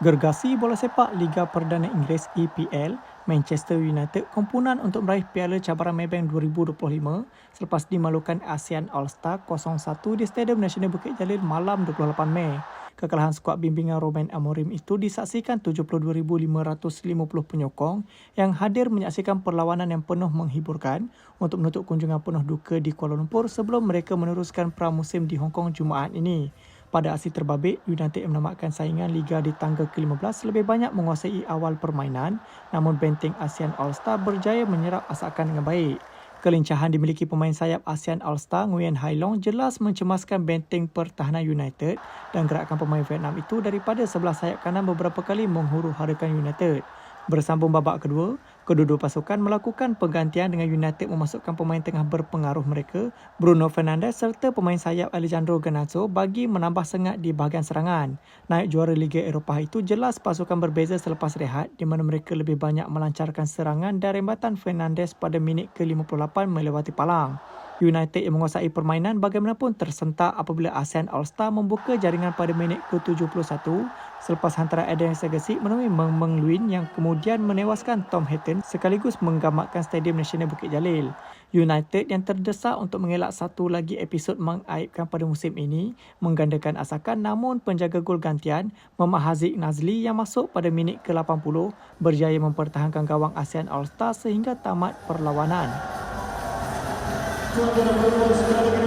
Gergasi bola sepak Liga Perdana Inggeris EPL, Manchester United kempunan untuk meraih Piala Cabaran Maybank 2025 selepas dimalukan ASEAN All-Star 0-1 di Stadium Nasional Bukit Jalil malam 28 Mei. Kekalahan skuad bimbingan Romain Amorim itu disaksikan 72,550 penyokong yang hadir menyaksikan perlawanan yang penuh menghiburkan untuk menutup kunjungan penuh duka di Kuala Lumpur sebelum mereka meneruskan pramusim di Hong Kong Jumaat ini. Pada aksi terbabit, United menamatkan saingan Liga di tangga ke-15 lebih banyak menguasai awal permainan namun benteng ASEAN All-Star berjaya menyerap asakan dengan baik. Kelincahan dimiliki pemain sayap ASEAN All-Star Nguyen Hai Long jelas mencemaskan benteng pertahanan United dan gerakan pemain Vietnam itu daripada sebelah sayap kanan beberapa kali menghuru-harakan United. Bersambung babak kedua, kedua-dua pasukan melakukan pergantian dengan United memasukkan pemain tengah berpengaruh mereka, Bruno Fernandes serta pemain sayap Alejandro Garnacho bagi menambah sengat di bahagian serangan. Naik juara Liga Eropah itu jelas pasukan berbeza selepas rehat di mana mereka lebih banyak melancarkan serangan dan rembatan Fernandes pada minit ke-58 melewati palang. United yang menguasai permainan bagaimanapun tersentak apabila ASEAN All-Star membuka jaringan pada minit ke-71 selepas hantaran Eden Sagasi menemui Meng Meng Luin yang kemudian menewaskan Tom Hatton sekaligus menggamakkan Stadium Nasional Bukit Jalil. United yang terdesak untuk mengelak satu lagi episod mengaibkan pada musim ini menggandakan asakan namun penjaga gol gantian Muhammad Haziq Nazli yang masuk pada minit ke-80 berjaya mempertahankan gawang ASEAN All-Star sehingga tamat perlawanan. Çok da